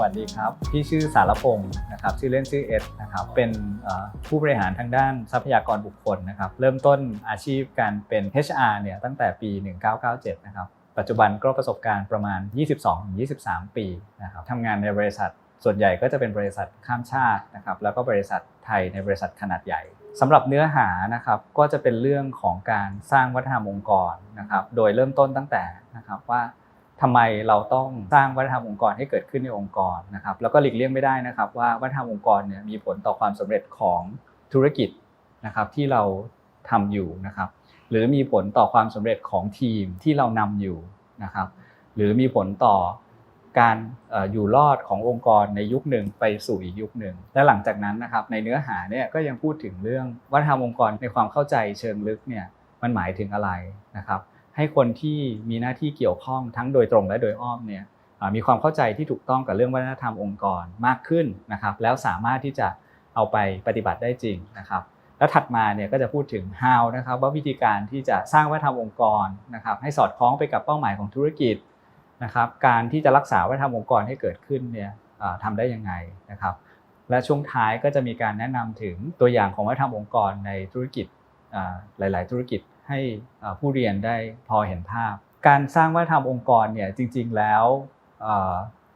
วัสดีครับ พี่ชื่อสารพงศ์นะครับ ชื่อเล่นชื่อเอสนะครับ เป็นผู้บริหารทางด้านทรัพยากรบุคคลนะครับ เริ่มต้นอาชีพการเป็น HR เนี่ยตั้งแต่ปี 1997 นะครับ ปัจจุบันก็ประสบการณ์ประมาณ 22-23 ปีนะครับทำงานในบริษัทส่วนใหญ่ก็จะเป็นบริษัทข้ามชาตินะครับ แล้วก็บริษัทไทยในบริษัทขนาดใหญ่สำหรับเนื้อหานะครับก็จะเป็นเรื่องของการสร้างวัฒนธรรมองค์กรนะครับ โดยเริ่มต้นตั้งแต่นะครับว่า ทำไมเราต้องสร้างวัฒนธรรมองค์กรให้เกิดขึ้นในองค์กรนะครับแล้วก็หลีกเลี่ยงไม่ได้นะครับ ว่าวัฒนธรรมองค์กรเนี่ยมีผลต่อความสำเร็จของธุรกิจนะครับที่เราทำอยู่นะครับ หรือมีผลต่อความสำเร็จของทีมที่เรานำอยู่นะครับ หรือมีผลต่อการอยู่รอดขององค์กรในยุคหนึ่งไปสู่อีกยุคหนึ่ง และหลังจากนั้นนะครับในเนื้อหาเนี่ยก็ยังพูดถึงเรื่องวัฒนธรรมองค์กรในความเข้าใจเชิงลึกเนี่ยมันหมายถึงอะไรนะครับ ให้คนที่มีหน้าที่เกี่ยวข้องทั้งโดยตรงและโดยอ้อมเนี่ยมีความเข้าใจที่ถูกต้องกับเรื่องวัฒนธรรมองค์กรมากขึ้นนะครับ แล้วสามารถที่จะเอาไปปฏิบัติได้จริงนะครับ แล้วถัดมาเนี่ยก็จะพูดถึง how นะครับว่าวิธีการที่จะสร้างวัฒนธรรมองค์กรนะครับให้สอดคล้องไปกับเป้าหมายของธุรกิจนะครับการที่จะรักษาวัฒนธรรมองค์กรให้เกิดขึ้นเนี่ยทำได้ยังไงนะครับ และช่วงท้ายก็จะมีการแนะนำถึงตัวอย่างของวัฒนธรรมองค์กรในธุรกิจหลาย ๆ ธุรกิจ ให้ผู้เรียนได้พอเห็นภาพ การสร้างวัฒนธรรมองค์กรเนี่ยจริง ๆ แล้ว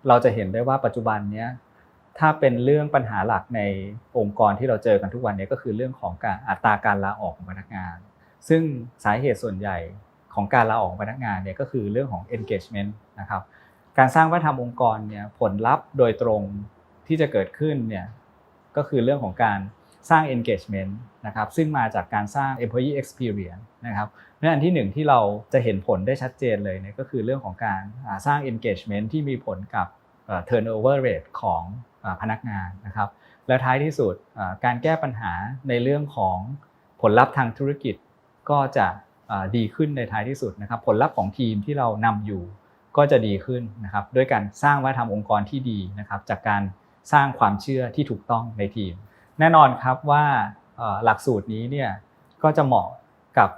เราจะเห็นได้ว่าปัจจุบันเนี้ยถ้าเป็นเรื่องปัญหาหลักในองค์กรที่เราเจอกันทุกวันนี้ก็คือเรื่องของการอัตราการลาออกของพนักงาน ซึ่งสาเหตุส่วนใหญ่ของการลาออกพนักงานเนี่ยก็คือเรื่องของ engagement นะครับการสร้างวัฒนธรรมองค์กรเนี่ยผลลัพธ์โดยตรงที่จะเกิดขึ้นเนี่ยก็คือเรื่องของการ สร้าง engagement นะครับซึ่งมาจากการสร้าง employee experience นะครับเพราะฉะนั้นอันที่หนึ่งที่เราจะเห็นผลได้ชัดเจนเลยเนี่ยก็คือเรื่องของการสร้าง engagement ที่มีผลกับ turnover rate ของพนักงานนะครับและท้ายที่สุดการแก้ปัญหาในเรื่องของผลลัพธ์ทางธุรกิจก็จะดีขึ้นในท้ายที่สุดนะครับ ผลลัพธ์ของทีมที่เรานำอยู่ก็จะดีขึ้นนะครับด้วยการสร้างวัฒนธรรมองค์กรที่ดีนะครับจากการสร้างความเชื่อที่ถูกต้องในทีม แน่นอนครับว่าหลักสูตรนี้เนี่ยก็จะเหมาะกับ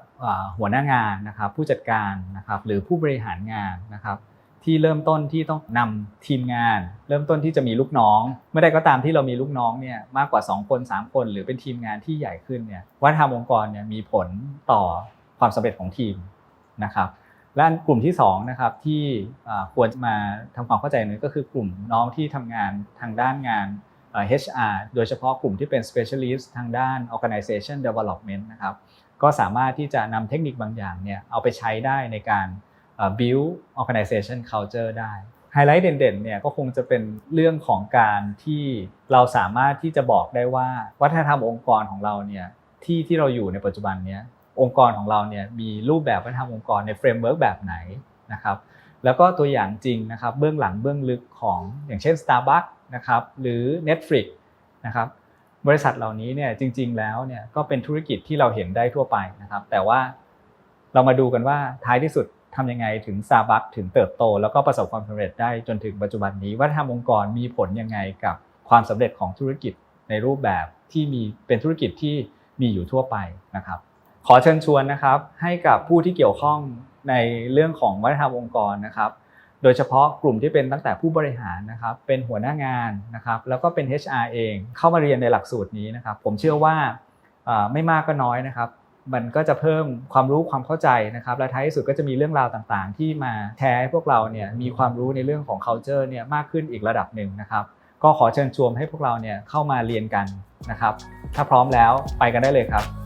หัวหน้างานนะครับผู้จัดการนะครับหรือผู้บริหารงานนะครับที่เริ่มต้นที่ต้องนำทีมงาน เริ่มต้นที่จะมีลูกน้อง เมื่อใดก็ตามที่เรามีลูกน้องเนี่ยมากกว่า 2 คน 3 คน หรือเป็นทีมงานที่ใหญ่ขึ้นเนี่ยวัฒนธรรมองค์กรเนี่ยมีผลต่อความสำเร็จของทีมนะครับและกลุ่มที่2นะครับที่ควรจะมาทำความเข้าใจนึงก็คือกลุ่มน้องที่ทำงานทางด้านงาน HR โดยเฉพาะกลุ่มที่เป็น specialist ทางด้าน organization development นะครับก็สามารถที่จะนำเทคนิคบางอย่างเนี่ยเอาไปใช้ได้ในการ build organization culture ได้ไฮไลท์เด่นๆเนี่ยก็คงจะเป็นเรื่องของการที่เราสามารถที่จะบอกได้ว่าวัฒนธรรมองค์กรของเราเนี่ยที่ที่เราอยู่ในปัจจุบันเนี้ยองค์กรของเราเนี่ยมีรูปแบบวัฒนธรรมองค์กรในเฟรมเวิร์กแบบไหนนะครับแล้วก็ตัวอย่างจริงนะครับเบื้องหลังเบื้องลึกของอย่างเช่น Starbucks นะครับหรือ Netflix นะครับบริษัทเหล่านี้เนี่ยจริง ๆ แล้วเนี่ยก็เป็นธุรกิจที่เราเห็นได้ทั่วไปนะครับ แต่ว่าเรามาดูกันว่าท้ายที่สุดทำยังไงถึงซาบักถึงเติบโต แล้วก็ประสบความสำเร็จได้จนถึงปัจจุบันนี้วัฒนธรรมองค์กรมีผลยังไงกับความสำเร็จของธุรกิจในรูปแบบที่มีเป็นธุรกิจที่มีอยู่ทั่วไปนะครับ ขอเชิญชวนนะครับให้กับผู้ที่เกี่ยวข้องในเรื่องของวัฒนธรรมองค์กรนะครับ โดยเฉพาะกลุ่มที่เป็นตั้งแต่ผู้บริหารนะครับเป็นหัวหน้างานนะครับแล้วก็เป็น HR เองเข้ามาเรียนในหลักสูตรนี้นะครับผมเชื่อว่าไม่มากก็น้อยนะครับมันก็จะเพิ่มความรู้ความเข้าใจนะครับ และท้ายที่สุดก็จะมีเรื่องราวต่างๆ ที่มาแชร์ให้พวกเราเนี่ยมีความรู้ในเรื่องของ culture เนี่ยมากขึ้นอีกระดับหนึ่งนะครับ ก็ขอเชิญชวนให้พวกเราเนี่ยเข้ามาเรียนกันนะครับ ถ้าพร้อมแล้วไปกันได้เลยครับ